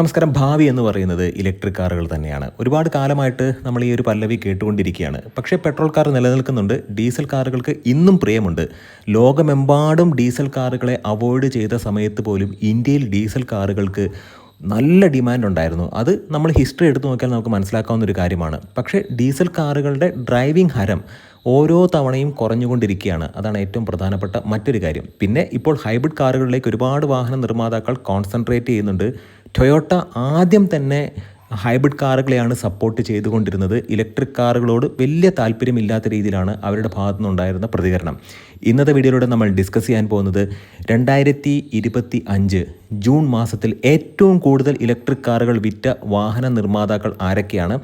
നമസ്കാരം. ഭാവി എന്ന് പറയുന്നത് ഇലക്ട്രിക് കാറുകൾ തന്നെയാണ്. ഒരുപാട് കാലമായിട്ട് നമ്മൾ ഈ ഒരു പല്ലവി കേട്ടുകൊണ്ടിരിക്കുകയാണ്. പക്ഷേ പെട്രോൾ കാർ നിലനിൽക്കുന്നുണ്ട്. ഡീസൽ കാറുകൾക്ക് ഇന്നും പ്രിയമുണ്ട്. ലോകമെമ്പാടും ഡീസൽ കാറുകളെ അവോയ്ഡ് ചെയ്ത സമയത്ത് പോലും ഇന്ത്യയിൽ ഡീസൽ കാറുകൾക്ക് നല്ല ഡിമാൻഡ് ഉണ്ടായിരുന്നു. അത് നമ്മൾ ഹിസ്റ്ററി എടുത്തു നോക്കിയാൽ നമുക്ക് മനസ്സിലാക്കാവുന്ന ഒരു കാര്യമാണ്. പക്ഷേ ഡീസൽ കാറുകളുടെ ഡ്രൈവിംഗ് ഹരം ഓരോ തവണയും കുറഞ്ഞുകൊണ്ടിരിക്കുകയാണ്. അതാണ് ഏറ്റവും പ്രധാനപ്പെട്ട മറ്റൊരു കാര്യം. പിന്നെ ഇപ്പോൾ ഹൈബ്രിഡ് കാറുകളിലേക്ക് ഒരുപാട് വാഹന നിർമ്മാതാക്കൾ കോൺസെൻട്രേറ്റ് ചെയ്യുന്നുണ്ട്. ടൊയോട്ട ആദ്യം തന്നെ ഹൈബ്രിഡ് കാറുകളെയാണ് സപ്പോർട്ട് ചെയ്തുകൊണ്ടിരുന്നത്. ഇലക്ട്രിക് കാറുകളോട് വലിയ താല്പര്യമില്ലാത്ത രീതിയിലാണ് അവരുടെ ഭാഗത്തുനിന്നുണ്ടായിരുന്ന പ്രതികരണം. ഇന്നത്തെ വീഡിയോയിലൂടെ നമ്മൾ ഡിസ്കസ് ചെയ്യാൻ പോകുന്നത് രണ്ടായിരത്തി ഇരുപത്തി അഞ്ച് ജൂൺ മാസത്തിൽ ഏറ്റവും കൂടുതൽ ഇലക്ട്രിക് കാറുകൾ വിറ്റ വാഹന നിർമ്മാതാക്കൾ ആരൊക്കെയാണ്?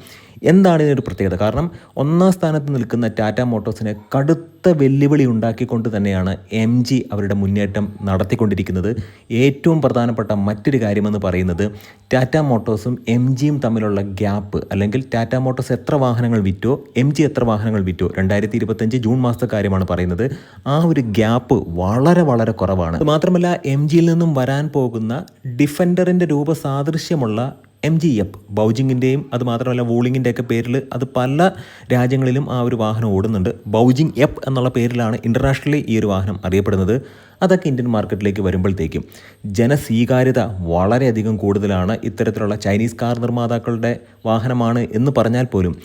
എന്താണ് ഇതിനൊരു പ്രത്യേകത? കാരണം ഒന്നാം സ്ഥാനത്ത് നിൽക്കുന്ന ടാറ്റ മോട്ടോഴ്സിനെ കടുത്ത വെല്ലുവിളി ഉണ്ടാക്കിക്കൊണ്ട് തന്നെയാണ് എം ജി അവരുടെ മുന്നേറ്റം നടത്തിക്കൊണ്ടിരിക്കുന്നത്. ഏറ്റവും പ്രധാനപ്പെട്ട മറ്റൊരു കാര്യമെന്ന് പറയുന്നത് ടാറ്റ മോട്ടോഴ്സും എം ജിയും തമ്മിലുള്ള ഗ്യാപ്പ് അല്ലെങ്കിൽ ടാറ്റ മോട്ടോഴ്സ് എത്ര വാഹനങ്ങൾ വിറ്റോ എം ജി എത്ര വാഹനങ്ങൾ വിറ്റോ രണ്ടായിരത്തി ഇരുപത്തഞ്ച് ജൂൺ മാസത്തെ കാര്യമാണ് പറയുന്നത്. ആ ഒരു ഗ്യാപ്പ് വളരെ വളരെ കുറവാണ്. മാത്രമല്ല എം ജിയിൽ നിന്നും വരാൻ പോകുന്ന ഡിഫൻഡറിന്റെ രൂപസാദൃശ്യമുള്ള എം ജി എഫ് ബൗജിങ്ങിന്റെയും അത് മാത്രമല്ല വൂളിങ്ങിന്റെ ഒക്കെ പേരിൽ അത് പല രാജ്യങ്ങളിലും ആ ഒരു വാഹനം ഓടുന്നുണ്ട്. ബൗജിങ് എപ്പ് എന്നുള്ള പേരിലാണ് ഇന്റർനാഷണലി ഈ ഒരു വാഹനം അറിയപ്പെടുന്നത്. അതൊക്കെ ഇന്ത്യൻ മാർക്കറ്റിലേക്ക് വരുമ്പോഴത്തേക്കും ജനസ്വീകാര്യത വളരെയധികം കൂടുതലാണ്. ഇത്തരത്തിലുള്ള ചൈനീസ് കാർ നിർമ്മാതാക്കളുടെ വാഹനമാണ് എന്ന് പറഞ്ഞാൽ പോലും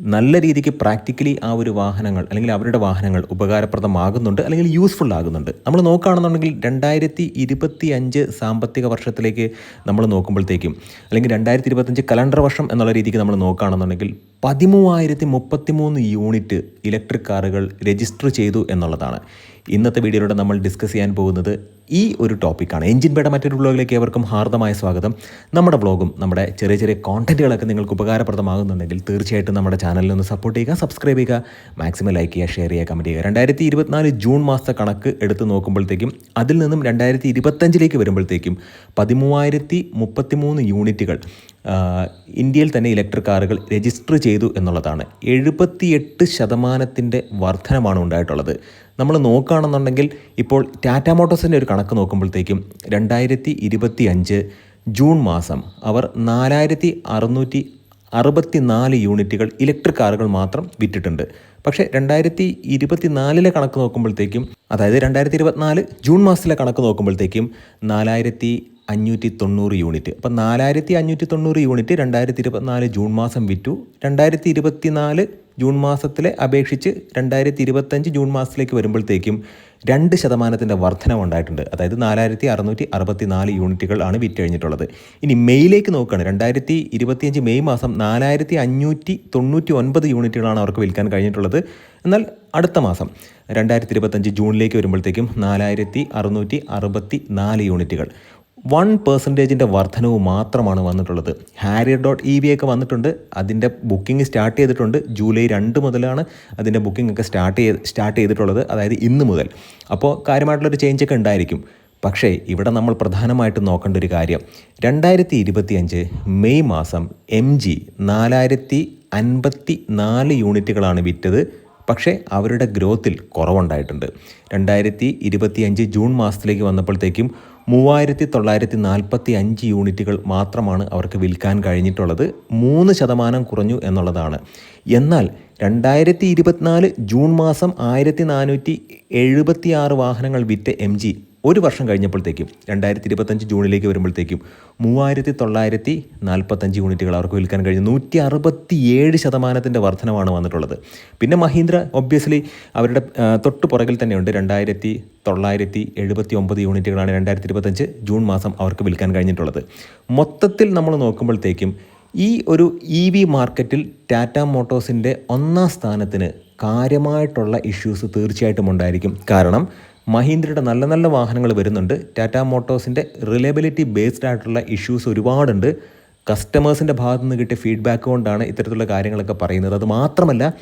നല്ല രീതിക്ക് പ്രാക്ടിക്കലി ആ ഒരു വാഹനങ്ങൾ അല്ലെങ്കിൽ അവരുടെ വാഹനങ്ങൾ ഉപകാരപ്രദമാകുന്നുണ്ട് അല്ലെങ്കിൽ യൂസ്ഫുൾ ആകുന്നുണ്ട്. നമ്മൾ നോക്കുകയാണെന്നുണ്ടെങ്കിൽ രണ്ടായിരത്തി ഇരുപത്തി അഞ്ച് സാമ്പത്തിക വർഷത്തിലേക്ക് നമ്മൾ നോക്കുമ്പോഴത്തേക്കും അല്ലെങ്കിൽ രണ്ടായിരത്തി ഇരുപത്തഞ്ച് കലണ്ടർ വർഷം എന്നുള്ള രീതിക്ക് നമ്മൾ നോക്കുകയാണെന്നുണ്ടെങ്കിൽ പതിമൂവായിരത്തി മുപ്പത്തി മൂന്ന് യൂണിറ്റ് ഇലക്ട്രിക് കാറുകൾ രജിസ്റ്റർ ചെയ്തു എന്നുള്ളതാണ്. ഇന്നത്തെ വീഡിയോയിലൂടെ നമ്മൾ ഡിസ്കസ് ചെയ്യാൻ പോകുന്നത് ഈ ഒരു ടോപ്പിക്കാണ് എഞ്ചിൻ പേട മറ്റൊരു വ്ളോഗിലേക്ക് ഏവർക്കും ഹാർദമായ സ്വാഗതം. നമ്മുടെ വ്ളോഗും നമ്മുടെ ചെറിയ ചെറിയ കോണ്ടന്റുകളൊക്കെ നിങ്ങൾക്ക് ഉപകാരപ്രദമാകുന്നുണ്ടെങ്കിൽ തീർച്ചയായിട്ടും നമ്മുടെ ചാനലിൽ ഒന്ന് സപ്പോർട്ട് ചെയ്യുക സബ്സ്ക്രൈബ് ചെയ്യുക മാക്സിമം ലൈക്ക് ചെയ്യുക ഷെയർ ചെയ്യുക കമന്റ് ചെയ്യുക. രണ്ടായിരത്തി ഇരുപത്തിനാല് ജൂൺ മാസത്തെ കണക്ക് എടുത്ത് നോക്കുമ്പോഴത്തേക്കും അതിൽ നിന്നും രണ്ടായിരത്തി ഇരുപത്തഞ്ചിലേക്ക് വരുമ്പോഴത്തേക്കും പതിമൂവായിരത്തി മുപ്പത്തിമൂന്ന് യൂണിറ്റുകൾ ഇന്ത്യയിൽ തന്നെ ഇലക്ട്രിക് കാറുകൾ രജിസ്റ്റർ ചെയ്തു എന്നുള്ളതാണ്. എഴുപത്തിയെട്ട് ശതമാനത്തിന്റെ വർധനമാണ് ഉണ്ടായിട്ടുള്ളത്. നമ്മൾ നോക്കുകയാണെന്നുണ്ടെങ്കിൽ ഇപ്പോൾ ടാറ്റ മോട്ടോഴ്സിന്റെ ഒരു കണക്ക് നോക്കുമ്പോഴത്തേക്കും രണ്ടായിരത്തി ഇരുപത്തി അഞ്ച് ജൂൺ മാസം അവർ നാലായിരത്തി അറുന്നൂറ്റി അറുപത്തി നാല് യൂണിറ്റുകൾ ഇലക്ട്രിക് കാറുകൾ മാത്രം വിറ്റിട്ടുണ്ട്. പക്ഷേ രണ്ടായിരത്തി ഇരുപത്തി നാലിലെ കണക്ക് നോക്കുമ്പോഴത്തേക്കും അതായത് രണ്ടായിരത്തി ഇരുപത്തിനാല് ജൂൺ മാസത്തിലെ കണക്ക് നോക്കുമ്പോഴത്തേക്കും നാലായിരത്തി അഞ്ഞൂറ്റി തൊണ്ണൂറ് യൂണിറ്റ്. അപ്പം നാലായിരത്തി അഞ്ഞൂറ്റി തൊണ്ണൂറ് യൂണിറ്റ് രണ്ടായിരത്തി ഇരുപത്തിനാല് ജൂൺ മാസം വിറ്റു. രണ്ടായിരത്തി ഇരുപത്തി നാല് ജൂൺ മാസത്തിലെ അപേക്ഷിച്ച് രണ്ടായിരത്തി ഇരുപത്തഞ്ച് ജൂൺ മാസത്തിലേക്ക് വരുമ്പോഴത്തേക്കും രണ്ട് ശതമാനത്തിന്റെ വർധനം ഉണ്ടായിട്ടുണ്ട്. അതായത് നാലായിരത്തി അറുന്നൂറ്റി അറുപത്തി നാല് യൂണിറ്റുകൾ ആണ് വിറ്റഴിഞ്ഞിട്ടുള്ളത് ഇനി മെയ്യിലേക്ക് നോക്കുകയാണ്. രണ്ടായിരത്തി ഇരുപത്തിയഞ്ച് മെയ് മാസം നാലായിരത്തി അഞ്ഞൂറ്റി തൊണ്ണൂറ്റി ഒൻപത് യൂണിറ്റുകളാണ് അവർക്ക് വിൽക്കാൻ കഴിഞ്ഞിട്ടുള്ളത്. എന്നാൽ അടുത്ത മാസം രണ്ടായിരത്തി ഇരുപത്തഞ്ച് ജൂണിലേക്ക് വരുമ്പോഴത്തേക്കും നാലായിരത്തി അറുന്നൂറ്റി അറുപത്തി നാല് യൂണിറ്റുകൾ. വൺ പെർസെന്റേജിന്റെ വർധനവ് മാത്രമാണ് വന്നിട്ടുള്ളത്. ഹാരിയർ ഡോട്ട് ഇ വി ഒക്കെ വന്നിട്ടുണ്ട്. അതിന്റെ ബുക്കിംഗ് സ്റ്റാർട്ട് ചെയ്തിട്ടുണ്ട്. ജൂലൈ രണ്ട് മുതലാണ് അതിന്റെ ബുക്കിംഗ് ഒക്കെ സ്റ്റാർട്ട് ചെയ്ത് സ്റ്റാർട്ട് ചെയ്തിട്ടുള്ളത്. അതായത് ഇന്ന് മുതൽ. അപ്പോൾ കാര്യമായിട്ടുള്ളൊരു ചേഞ്ച് ഒക്കെ ഉണ്ടായിരിക്കും. പക്ഷേ ഇവിടെ നമ്മൾ പ്രധാനമായിട്ടും നോക്കേണ്ട ഒരു കാര്യം. രണ്ടായിരത്തി ഇരുപത്തിയഞ്ച് മെയ് മാസം എം ജി നാലായിരത്തി അൻപത്തി നാല് യൂണിറ്റുകളാണ് വിറ്റത്. പക്ഷേ അവരുടെ ഗ്രോത്തിൽ കുറവുണ്ടായിട്ടുണ്ട്. രണ്ടായിരത്തി ഇരുപത്തിയഞ്ച് ജൂൺ മാസത്തിലേക്ക് വന്നപ്പോഴത്തേക്കും മൂവായിരത്തി തൊള്ളായിരത്തി നാൽപ്പത്തി അഞ്ച് യൂണിറ്റുകൾ മാത്രമാണ് അവർക്ക് വിൽക്കാൻ കഴിഞ്ഞിട്ടുള്ളത്. മൂന്ന് ശതമാനം കുറഞ്ഞു എന്നുള്ളതാണ്. എന്നാൽ രണ്ടായിരത്തി ഇരുപത്തിനാല് ജൂൺ മാസം ആയിരത്തി നാനൂറ്റി എഴുപത്തി ആറ് വാഹനങ്ങൾ വിറ്റ എം ജി ഒരു വർഷം കഴിഞ്ഞപ്പോഴത്തേക്കും രണ്ടായിരത്തി ഇരുപത്തഞ്ച് ജൂണിലേക്ക് വരുമ്പോഴത്തേക്കും മൂവായിരത്തി തൊള്ളായിരത്തി നാൽപ്പത്തഞ്ച് യൂണിറ്റുകൾ അവർക്ക് വിൽക്കാൻ കഴിഞ്ഞു. നൂറ്റി അറുപത്തി ഏഴ് ശതമാനത്തിന്റെ വർധനമാണ് വന്നിട്ടുള്ളത്. പിന്നെ മഹീന്ദ്ര ഒബ്വിയസ്ലി അവരുടെ തൊട്ട് പുറകിൽ തന്നെയുണ്ട്. രണ്ടായിരത്തി തൊള്ളായിരത്തി എഴുപത്തി ഒമ്പത് യൂണിറ്റുകളാണ് രണ്ടായിരത്തി ഇരുപത്തഞ്ച് ജൂൺ മാസം അവർക്ക് വിൽക്കാൻ കഴിഞ്ഞിട്ടുള്ളത്. മൊത്തത്തിൽ നമ്മൾ നോക്കുമ്പോഴത്തേക്കും ഈ ഒരു ഇ വി മാർക്കറ്റിൽ ടാറ്റ മോട്ടോഴ്സിന്റെ ഒന്നാം സ്ഥാനത്തിന് കാര്യമായിട്ടുള്ള ഇഷ്യൂസ് തീർച്ചയായിട്ടും ഉണ്ടായിരിക്കും. കാരണം മഹീന്ദ്രയുടെ നല്ല നല്ല വാഹനങ്ങൾ വരുന്നുണ്ട്. ടാറ്റ മോട്ടോഴ്സിന്റെ റിലയബിലിറ്റി ബേസ്ഡ് ആയിട്ടുള്ള ഇഷ്യൂസ് ഒരുപാടുണ്ട്. കസ്റ്റമേഴ്സിന്റെ ഭാഗത്തു നിന്ന് കിട്ടിയ ഫീഡ്ബാക്ക് കൊണ്ടാണ് ഇത്തരത്തിലുള്ള കാര്യങ്ങളൊക്കെ പറയുന്നത്. അത് മാത്രമല്ല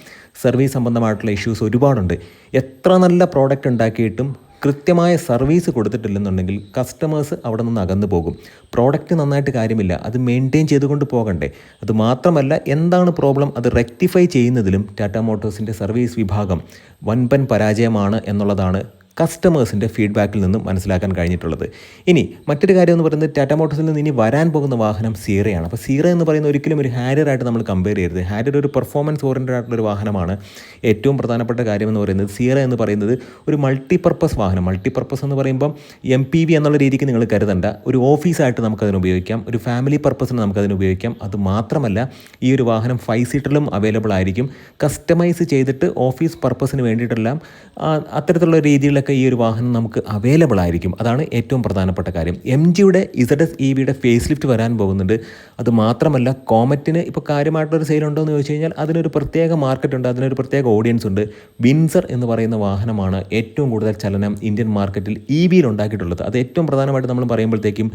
സർവീസ് സംബന്ധമായിട്ടുള്ള ഇഷ്യൂസ് ഒരുപാടുണ്ട്. എത്ര നല്ല പ്രോഡക്റ്റ് ഉണ്ടാക്കിയിട്ടും കൃത്യമായ സർവീസ് കൊടുത്തിട്ടില്ലെന്നുണ്ടെങ്കിൽ കസ്റ്റമേഴ്സ് അവിടെ നിന്ന് അകന്നു പോകും. പ്രോഡക്റ്റ് നന്നായിട്ട് കാര്യമില്ല. അത് മെയിന്റെയിൻ ചെയ്തുകൊണ്ട് പോകണ്ടേ. അത് മാത്രമല്ല എന്താണ് പ്രോബ്ലം അത് റെക്ടിഫൈ ചെയ്യുന്നതിലും ടാറ്റ മോട്ടോഴ്സിന്റെ സർവീസ് വിഭാഗം വൻപൻ പരാജയമാണ് എന്നുള്ളതാണ് കസ്റ്റമേഴ്സിന്റെ ഫീഡ്ബാക്കിൽ നിന്നും മനസ്സിലാക്കാൻ കഴിഞ്ഞിട്ടുള്ളത്. ഇനി മറ്റൊരു കാര്യം എന്ന് പറയുന്നത് ടാറ്റ മോട്ടോഴ്സിൽ നിന്ന് ഇനി വരാൻ പോകുന്ന വാഹനം സീറയാണ്. അപ്പോൾ സീറ എന്ന് പറയുന്ന ഒരിക്കലും ഒരു ഹാരിയറായിട്ട് നമ്മൾ കമ്പയർ ചെയ്യരുത്. ഹാരിയർ ഒരു പെർഫോമൻസ് ഓറിയന്റഡ് ആയിട്ടുള്ള ഒരു വാഹനമാണ്. ഏറ്റവും പ്രധാനപ്പെട്ട കാര്യം എന്ന് പറയുന്നത് സീറ എന്ന് പറയുന്നത് ഒരു മൾട്ടിപർപ്പസ് വാഹനം. മൾട്ടിപർപ്പസ് എന്ന് പറയുമ്പം എം പി വി എന്നുള്ള രീതിക്ക് നിങ്ങൾ കരുതണ്ട. ഒരു ഓഫീസായിട്ട് നമുക്കതിന് ഉപയോഗിക്കാം. ഒരു ഫാമിലി പർപ്പസിന് നമുക്കതിന് ഉപയോഗിക്കാം. അത് മാത്രമല്ല ഈ ഒരു വാഹനം ഫൈവ് സീറ്ററിലും അവൈലബിൾ ആയിരിക്കും. കസ്റ്റമൈസ് ചെയ്തിട്ട് ഓഫീസ് പർപ്പസിന് വേണ്ടിയിട്ടെല്ലാം അത്തരത്തിലുള്ള രീതിയിലൊക്കെ ഈ ഒരു വാഹനം നമുക്ക് അവൈലബിൾ ആയിരിക്കും. അതാണ് ഏറ്റവും പ്രധാനപ്പെട്ട കാര്യം. എം ജിയുടെ ഇസഡ് എസ് ഇ വിയുടെ ഫേസ് ലിഫ്റ്റ് വരാൻ പോകുന്നുണ്ട്. അത് മാത്രമല്ല കോമറ്റിന് ഇപ്പോൾ കാര്യമായിട്ടൊരു സെയിൽ ഉണ്ടോ എന്ന് ചോദിച്ചു കഴിഞ്ഞാൽ അതിനൊരു പ്രത്യേക മാർക്കറ്റ് ഉണ്ട് അതിനൊരു പ്രത്യേക ഓഡിയൻസ് ഉണ്ട്. വിൻസർ എന്ന് പറയുന്ന വാഹനമാണ് ഏറ്റവും കൂടുതൽ ചലനം ഇന്ത്യൻ മാർക്കറ്റിൽ ഇ വിയിൽ ഉണ്ടാക്കിയിട്ടുള്ളത്. അത് ഏറ്റവും പ്രധാനമായിട്ട് നമ്മൾ പറയുമ്പോഴത്തേക്കും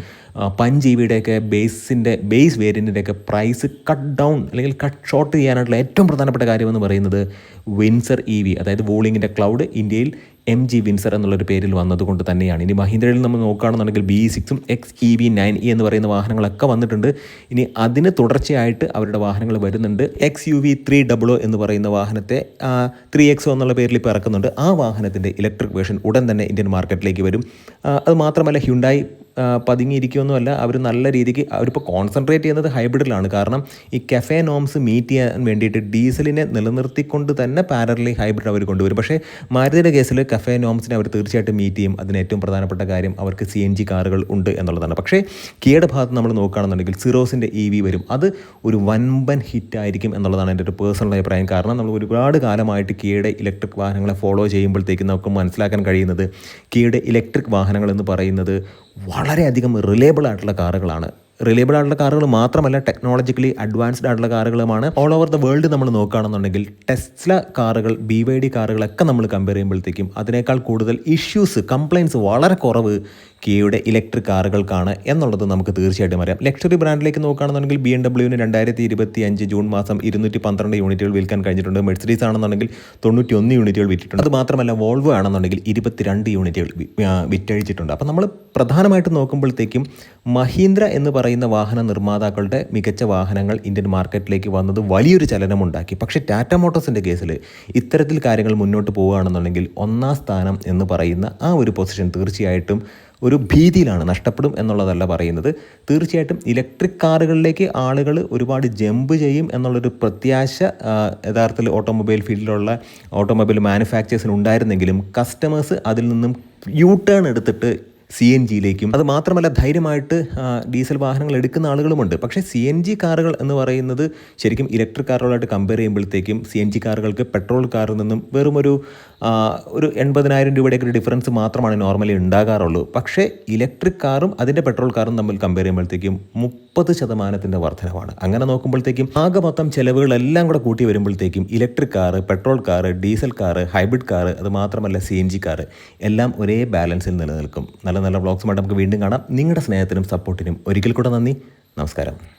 പഞ്ച് ഇ വിയുടെയൊക്കെ ബേസിന്റെ ബേസ് വേരിയന്റിന്റെയൊക്കെ പ്രൈസ് കട്ട് ഡൗൺ അല്ലെങ്കിൽ കട്ട് ഷോർട്ട് ചെയ്യാനായിട്ടുള്ള ഏറ്റവും പ്രധാനപ്പെട്ട കാര്യമെന്ന് പറയുന്നത് വിൻസർ ഇ വി അതായത് വോളിങ്ങിന്റെ ക്ലൗഡ് ഇന്ത്യയിൽ എം ജി വിൻസർ എന്നുള്ളൊരു പേരിൽ വന്നതുകൊണ്ട് തന്നെയാണ്. ഇനി മഹീന്ദ്രയിൽ നമ്മൾ നോക്കുകയാണെന്നുണ്ടെങ്കിൽ ബി സിക്സും X E V nine E എന്ന് പറയുന്ന വാഹനങ്ങളൊക്കെ വന്നിട്ടുണ്ട്. ഇനി അതിന് തുടർച്ചയായിട്ട് അവരുടെ വാഹനങ്ങൾ വരുന്നുണ്ട്. എക്സ് യു വി ത്രീ ഡബിളോ എന്ന് പറയുന്ന വാഹനത്തെ ത്രീ എക്സോ എന്നുള്ള പേരിൽ ഇപ്പോൾ ഇറക്കുന്നുണ്ട്. ആ വാഹനത്തിന്റെ ഇലക്ട്രിക് വേർഷൻ ഉടൻ തന്നെ ഇന്ത്യൻ മാർക്കറ്റിലേക്ക് വരും. അത് മാത്രമല്ല ഹ്യുണ്ടായി ആ, പതുങ്ങിയിരിക്കുകയൊന്നുമല്ല അവർ നല്ല രീതിക്ക് അവരിപ്പോൾ കോൺസെൻട്രേറ്റ് ചെയ്യുന്നത് ഹൈബ്രിഡിലാണ് കാരണം ഈ കഫേ നോംസ് മീറ്റ് ചെയ്യാൻ വേണ്ടിയിട്ട് ഡീസലിനെ നിലനിർത്തിക്കൊണ്ട് തന്നെ പാരലി ഹൈബ്രിഡ് അവർ കൊണ്ടുവരും. പക്ഷേ മാരുതിയുടെ കേസിൽ കഫേ നോംസിനെ അവർ തീർച്ചയായിട്ടും മീറ്റ് ചെയ്യും. അതിന് ഏറ്റവും പ്രധാനപ്പെട്ട കാര്യം അവർക്ക് സി എൻ ജി കാറുകൾ ഉണ്ട് എന്നുള്ളതാണ്. പക്ഷേ കിയയുടെ ഭാഗത്ത് നമ്മൾ നോക്കുകയാണെന്നുണ്ടെങ്കിൽ സിറോസിന്റെ ഇ വി വരും. അത് ഒരു വൻപൻ ഹിറ്റ് ആയിരിക്കും എന്നുള്ളതാണ് എന്റെ ഒരു പേഴ്സണൽ അഭിപ്രായം. കാരണം നമ്മൾ ഒരുപാട് കാലമായിട്ട് കിയയുടെ ഇലക്ട്രിക് വാഹനങ്ങളെ ഫോളോ ചെയ്യുമ്പോഴത്തേക്കും നമുക്ക് മനസ്സിലാക്കാൻ കഴിയുന്നത് കിയയുടെ ഇലക്ട്രിക് വാഹനങ്ങൾ എന്ന് പറയുന്നത് വളരെയധികം റിലേബിൾ ആയിട്ടുള്ള കാറുകളാണ്. റിലേബിൾ ആയിട്ടുള്ള കാറുകൾ മാത്രമല്ല ടെക്നോളജിക്കലി അഡ്വാൻസ്ഡ് ആയിട്ടുള്ള കാറുകളുമാണ്. ഓൾ ഓവർ ദ വേൾഡ് നമ്മൾ നോക്കുകയാണെന്നുണ്ടെങ്കിൽ ടെസ്ല കാറുകൾ ബി വൈ ഡി കാറുകളൊക്കെ നമ്മൾ കമ്പയർ ചെയ്യുമ്പോഴത്തേക്കും അതിനേക്കാൾ കൂടുതൽ ഇഷ്യൂസ് കംപ്ലയിൻസ് വളരെ കുറവ് കിയയുടെ ഇലക്ട്രിക് കാറുകൾക്കാണ് എന്നുള്ളത് നമുക്ക് തീർച്ചയായിട്ടും അറിയാം. ലക്ഷറി ബ്രാൻഡിലേക്ക് നോക്കുകയാണെന്നുണ്ടെങ്കിൽ ബി എം ഡബ്ല്യുവിന് രണ്ടായിരത്തി ഇരുപത്തി അഞ്ച് ജൂൺ മാസം ഇരുന്നൂറ്റി പന്ത്രണ്ട് യൂണിറ്റുകൾ വിൽക്കാൻ കഴിഞ്ഞിട്ടുണ്ട്. മെഴ്സറീസ് ആണെന്നുണ്ടെങ്കിൽ തൊണ്ണൂറ്റി ഒന്ന് യൂണിറ്റുകൾ വിറ്റിട്ടുണ്ട്. അത് മാത്രമല്ല വോൾവോ ആണെന്നുണ്ടെങ്കിൽ ഇരുപത്തിരണ്ട് യൂണിറ്റുകൾ വിറ്റഴിച്ചിട്ടുണ്ട്. അപ്പോൾ നമ്മൾ പ്രധാനമായിട്ട് നോക്കുമ്പോഴത്തേക്കും മഹീന്ദ്ര എന്ന് പറയുന്ന വാഹന നിർമ്മാതാക്കളുടെ മികച്ച വാഹനങ്ങൾ ഇന്ത്യൻ മാർക്കറ്റിലേക്ക് വന്നത് വലിയൊരു ചലനമുണ്ടാക്കി. പക്ഷേ ടാറ്റ മോട്ടോഴ്സിന്റെ കേസിൽ ഇത്തരത്തിൽ കാര്യങ്ങൾ മുന്നോട്ട് പോവുകയാണെന്നുണ്ടെങ്കിൽ ഒന്നാം സ്ഥാനം എന്ന് പറയുന്ന ആ ഒരു പൊസിഷൻ തീർച്ചയായിട്ടും ഒരു ഭീതിയിലാണ് നഷ്ടപ്പെടും എന്നുള്ളതല്ല പറയുന്നത്. തീർച്ചയായിട്ടും ഇലക്ട്രിക് കാറുകളിലേക്ക് ആളുകൾ ഒരുപാട് ജമ്പ് ചെയ്യും എന്നുള്ളൊരു പ്രത്യാശ യഥാർത്ഥത്തിൽ ഓട്ടോമൊബൈൽ ഫീൽഡിലുള്ള ഓട്ടോമൊബൈൽ മാനുഫാക്ചേഴ്സിന് ഉണ്ടായിരുന്നെങ്കിലും കസ്റ്റമേഴ്സ് അതിൽ നിന്നും യൂ ടേൺ എടുത്തിട്ട് സി എൻ ജിയിലേക്കും അത് മാത്രമല്ല ധൈര്യമായിട്ട് ഡീസൽ വാഹനങ്ങൾ എടുക്കുന്ന ആളുകളുമുണ്ട്. പക്ഷേ സി എൻ ജി കാറുകൾ എന്ന് പറയുന്നത് ശരിക്കും ഇലക്ട്രിക് കാറുകളായിട്ട് കമ്പയർ ചെയ്യുമ്പോഴത്തേക്കും സി എൻ ജി കാറുകൾക്ക് പെട്രോൾ കാറിൽ നിന്നും വെറും ഒരു ഒരു എൺപതിനായിരം രൂപയുടെയൊക്കെ ഒരു ഡിഫറൻസ് മാത്രമാണ് നോർമലി ഉണ്ടാകാറുള്ളൂ. പക്ഷേ ഇലക്ട്രിക് കാറും അതിന്റെ പെട്രോൾ കാറും തമ്മിൽ കമ്പയർ ചെയ്യുമ്പോഴത്തേക്കും മുപ്പത് ശതമാനത്തിന്റെ വർധനവാണ്. അങ്ങനെ നോക്കുമ്പോഴത്തേക്കും ആകെ മൊത്തം ചിലവുകളെല്ലാം കൂടെ കൂട്ടി വരുമ്പോഴത്തേക്കും electric car petrol car diesel car hybrid car അത് മാത്രമല്ല സി എൻ ജി കാറ് എല്ലാം ഒരേ ബാലൻസിൽ നിലനിൽക്കും. നല്ല നല്ല വ്ളോഗ്സുമായിട്ട് നമുക്ക് വീണ്ടും കാണാം. നിങ്ങളുടെ സ്നേഹത്തിനും സപ്പോർട്ടിനും ഒരിക്കൽ കൂടെ നന്ദി. നമസ്കാരം.